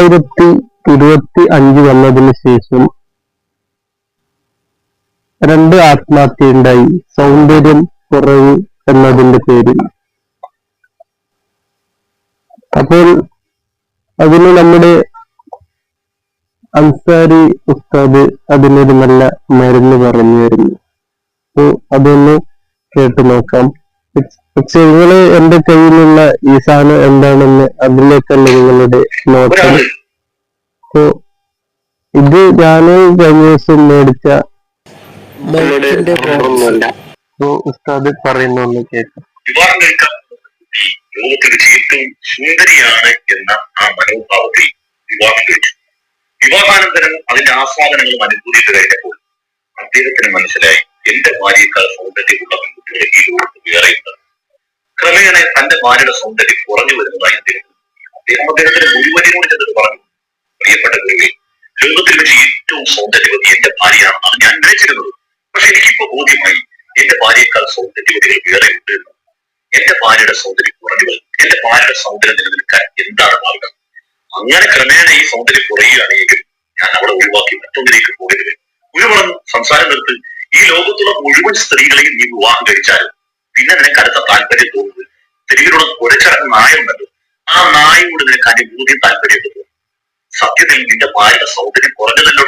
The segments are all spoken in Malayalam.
രണ്ടായിരത്തി ഇരുപത്തി അഞ്ച് വന്നതിന് ശേഷം രണ്ട് ആത്മഹത്യയുണ്ടായി. സൗന്ദര്യം കുറവ് എന്നതിന്റെ പേരിൽ. അപ്പോൾ അതിന് നമ്മുടെ അൻസാരി ഉസ്താദ് അതിനൊരു നല്ല മരുന്ന് പറഞ്ഞു വരുന്നു അപ്പൊ അതൊന്ന് കേട്ടു നോക്കാം. പക്ഷെ നിങ്ങൾ എന്റെ കയ്യിലുള്ള ഈ സാധനം എന്താണെന്ന് അതിലേക്കല്ല നിങ്ങളുടെ നോട്ടം. അപ്പോ ഇത് ഞാൻ കഴിഞ്ഞ ദിവസം മേടിച്ച അപ്പൊ ഉസ്താദ് കേൾക്കാം ലോകത്തിൽ ഏറ്റവും സുന്ദരിയാണ് എന്ന ആ മനോഭാവത്തിൽ വിവാഹം കഴിച്ചു. വിവാഹാനന്തരം അതിന്റെ ആസ്വാദനങ്ങളും അനുഭൂതിയിട്ട് കഴിഞ്ഞപ്പോൾ അദ്ദേഹത്തിന് മനസ്സിലായി എന്റെ ഭാര്യയേക്കാൾ സൗന്ദര്യമുള്ള പെൺകുട്ടികളെ ഈ ക്രമേണ സൗന്ദര്യം കുറഞ്ഞു വരുന്നതായി അദ്ദേഹം അദ്ദേഹം അദ്ദേഹത്തിന് കൂടി ചെന്നിട്ട് പറഞ്ഞു. പ്രിയപ്പെട്ട കുട്ടികൾ ലോകത്തിൽ വെച്ച് ഏറ്റവും സൗന്ദര്യവതി എന്റെ ഭാര്യയാണെന്നാണ് ഞാൻ ഗ്രഹിച്ചിരുന്നത്. പക്ഷെ എനിക്കിപ്പോ ബോധ്യമായി എന്റെ ഭാര്യയേക്കാൾ സൗന്ദര്യവതികൾ വേറെ ഉണ്ട് എന്ന്. എന്റെ ഭാര്യയുടെ സൗന്ദര്യം കുറഞ്ഞു വരും. എന്റെ ഭാര്യയുടെ സൗന്ദര്യം നിലനിൽക്കാൻ എന്താണ് മാർഗം? അങ്ങനെ ക്രമേണ ഈ സൗന്ദര്യം കുറയുകയാണെങ്കിൽ ഞാൻ അവിടെ ഒഴിവാക്കി മറ്റൊന്നിലേക്ക് പോകരുത്. പറഞ്ഞു സംസാരം നിർത്തി ഈ ലോകത്തുള്ള മുഴുവൻ സ്ത്രീകളെയും നീ വിവാഹം കഴിച്ചാലും പിന്നെ നിനക്ക് അടുത്ത താല്പര്യം തോന്നുന്നത് തെരുവിലുള്ള നായ ഉണ്ടല്ലോ. ആ നായോട് നിനക്ക് അനുഭൂതി താല്പര്യപ്പെട്ടു സത്യത്തിൽ നിന്റെ ഭാര്യയുടെ സൗന്ദര്യം കുറഞ്ഞതല്ലോ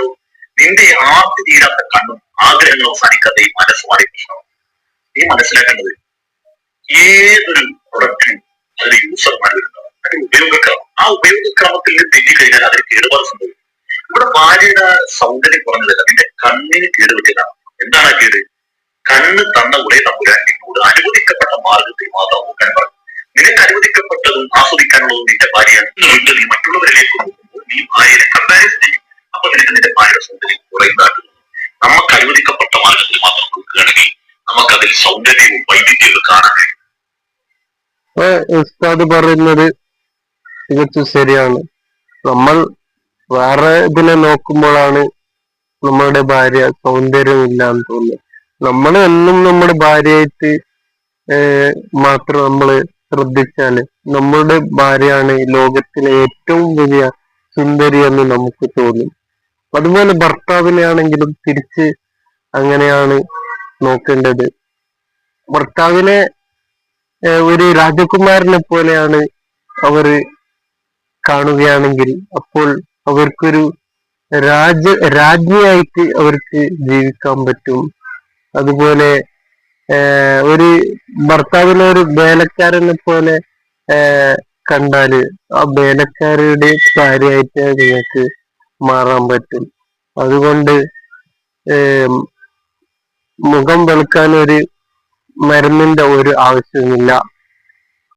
നിന്റെ ആർത്തി തീരാത്ത കണ്ണും ആഗ്രഹങ്ങൾ അവസാനിക്കാത്ത ഈ മനസ്സുമായി പ്രശ്നം നീ മനസ്സിലാക്കേണ്ടത് ഏതൊരു പ്രൊഡക്റ്റിനും അതിന് യൂസർമാർ വരുന്നതാണ്. അതിന് ഉപയോഗക്രമം. ആ ഉപയോഗക്രമത്തിൽ നിന്ന് തെറ്റിക്കഴിഞ്ഞാൽ അതിന് കേടുപാട് സംഭവിക്കും ഇവിടെ ഭാര്യയുടെ സൗന്ദര്യം കുറഞ്ഞതല്ല. നിന്റെ കണ്ണിന് കേട് പറ്റിയതാണ്. എന്താണ് കേട്? കണ്ണ് തന്ന ഉടേ തമ്പുരാൻ. എന്നിട്ട് നീ മറ്റുള്ളവരിലേക്ക് നോക്കുമ്പോൾ നീ ഭാര്യനെ കമ്പാരിസൺ ചെയ്യും. അപ്പൊ നിനക്ക് നിന്റെ ഭാര്യയുടെ സൗന്ദര്യം കുറയുന്നതാക്കുന്നു. നമുക്ക് അനുവദിക്കപ്പെട്ട മാർഗത്തിൽ മാത്രം നോക്കുകയാണെങ്കിൽ നമുക്കതിൽ സൗന്ദര്യവും വൈവിധ്യവും കാണാൻ കഴിയും. ഉസ്താദ് പറയുന്നത് തികച്ചും ശരിയാണ്. നമ്മൾ വേറെ ഇതിനെ നോക്കുമ്പോഴാണ് നമ്മളുടെ ഭാര്യ സൗന്ദര്യമില്ല എന്ന് തോന്നുന്നത്. നമ്മൾ എന്നും നമ്മുടെ ഭാര്യയായിട്ട് മാത്രം നമ്മൾ ശ്രദ്ധിച്ചാൽ നമ്മുടെ ഭാര്യയാണ് ലോകത്തിലെ ഏറ്റവും വലിയ സുന്ദരി എന്ന് നമുക്ക് തോന്നും. അതുപോലെ ഭർത്താവിനെ ആണെങ്കിലും തിരിച്ച് അങ്ങനെയാണ് നോക്കേണ്ടത്. ഭർത്താവിനെ ഒരു രാജകുമാരനെ പോലെയാണ് അവർ കാണുകയാണെങ്കിൽ അപ്പോൾ അവർക്കൊരു രാജ രാജ്ഞിയായിട്ട് അവർക്ക് ജീവിക്കാൻ പറ്റും. അതുപോലെ ഒരു ഭർത്താവിനെ ഒരു വേലക്കാരനെ പോലെ കണ്ടാൽ ആ വേലക്കാരിയുടെ ഭാര്യയായിട്ട് നിങ്ങൾക്ക് മാറാൻ പറ്റും. അതുകൊണ്ട് മുഖം വെളുക്കാൻ ഒരു മരുന്നിന്റെ ഒരു ആവശ്യമില്ല